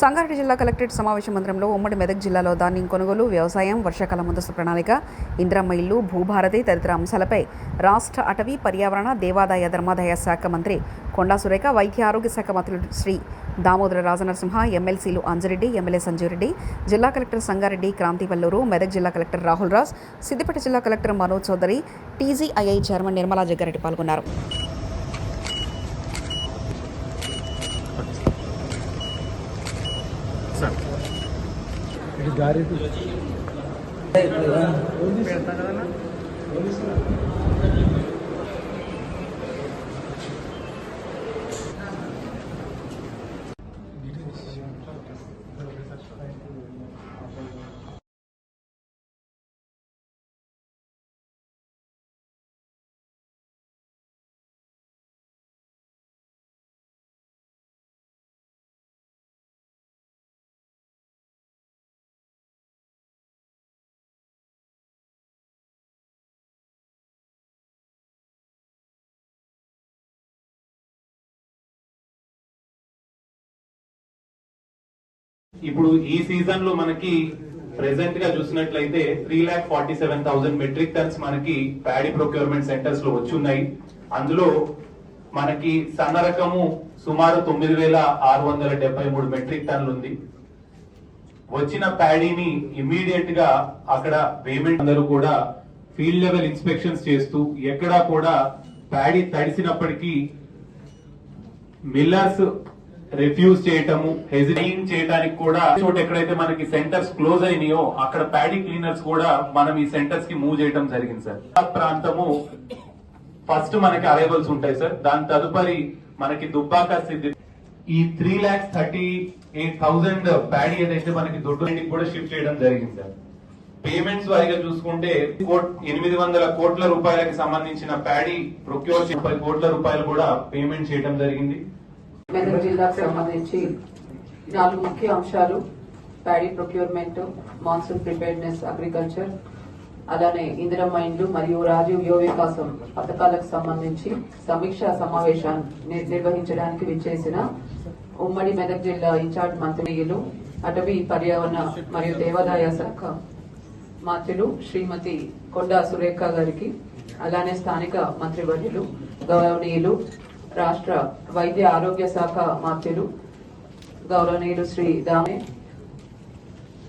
సంగారెడ్డి జిల్లా కలెక్టరేట్ సమావేశ మందిరంలో ఉమ్మడి మెదక్ జిల్లాలో ధాన్యం కొనుగోలు వ్యవసాయం వర్షాకాల ముందస్తు ప్రణాళిక ఇంద్రమ్మ ఇల్లు భూభారతి తదితర అంశాలపై రాష్ట్ర అటవీ పర్యావరణ దేవాదాయ ధర్మాదాయ శాఖ మంత్రి కొండా సురేఖ వైద్య ఆరోగ్య శాఖ మంత్రులు శ్రీ దామోదర రాజనరసింహ ఎమ్మెల్సీలు అంజరెడ్డి ఎమ్మెల్యే సంజీవరెడ్డి జిల్లా కలెక్టర్ సంగారెడ్డి క్రాంతివల్లూరు మెదక్ జిల్లా కలెక్టర్ రాహుల్ రాజ్ సిద్దిపేట జిల్లా collector Manoj Chowdary TGII chairman Nirmala Jaggareddy పాల్గొన్నారు. ఇటు దారి ఇప్పుడు ఈ సీజన్లో మనకి ప్రెసెంట్గా చూసినట్లయితే three lakh forty seven thousand metric tons మనకి ప్యాడీ ప్రొక్యూర్మెంట్ సెంటర్స్లో వచ్చి ఉన్నాయి అందులో మనకి సన్న రకము సుమారు తొమ్మిది వేల ఆరు వందల డెబ్బై మూడు మెట్రిక్ టన్లు ఉంది వచ్చిన ప్యాడీని ఇమీడియట్గా అక్కడ పేమెంట్ అందరూ కూడా ఫీల్డ్ లెవెల్ ఇన్స్పెక్షన్స్ చేస్తూ ఎక్కడా కూడా ప్యాడీ తడిసినప్పటికీ మిల్లర్స్ రిఫ్యూజ్ చేయటము హెజిటేట్ చేయడానికి కూడా చోట ఎక్కడైతే మనకి సెంటర్స్ క్లోజ్ అయినాయో అక్కడ ప్యాడీ క్లీనర్స్ కూడా మనం ఈ సెంటర్స్కి మూవ్ చేయడం జరిగింది సార్. ఆ ప్రాంతము ఫస్ట్ మనకి అరైవల్స్ ఉంటాయి సార్. దాని తదుపరి మనకి దుబ్బాక సిద్ధి ఈ three lakhs thirty eight thousand paddy ఏదైతే మనకి దొడ్డు కూడా షిఫ్ట్ చేయడం జరిగింది సార్. పేమెంట్స్ వారిగా చూసుకుంటే కోట్- ఎనిమిది వందల కోట్ల రూపాయలకి సంబంధించిన ప్యాడీ ప్రొక్యూర్ ముప్పై కోట్ల రూపాయలు కూడా పేమెంట్ చేయడం జరిగింది. మెదక్ జిల్లాకు సంబంధించి నాలుగు ముఖ్య అంశాలు paddy procurement monsoon preparedness agriculture అలానే ఇందిరమ్మ ఇండ్లు మరియు రాజీవ్ యువ వికాసం పథకాలకు సంబంధించి సమీక్షా సమావేశాన్ని నిర్వహించడానికి విచ్చేసిన ఉమ్మడి మెదక్ జిల్లా ఇన్ఛార్జ్ మంత్రిలు అటవీ పర్యావరణ మరియు దేవాదాయ శాఖ మంత్రులు శ్రీమతి కొండా సురేఖ గారికి అలానే స్థానిక మంత్రివర్యులు గౌరవనీయులు రాష్ట్ర వైద్య ఆరోగ్య శాఖ మంత్రులు గౌరవనీయులు శ్రీ దామే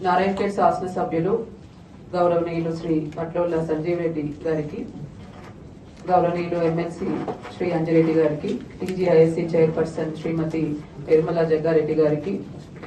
నారాయణపేట శాసనసభ్యులు గౌరవనీయులు శ్రీ పట్లోళ్ళ సంజీవ్ రెడ్డి గారికి గౌరవనీయులు ఎమ్మెల్సీ శ్రీ అంజరెడ్డి గారికి టీజీఐఎస్సీ చైర్పర్సన్ శ్రీమతి నిర్మలా జగ్గారెడ్డి గారికి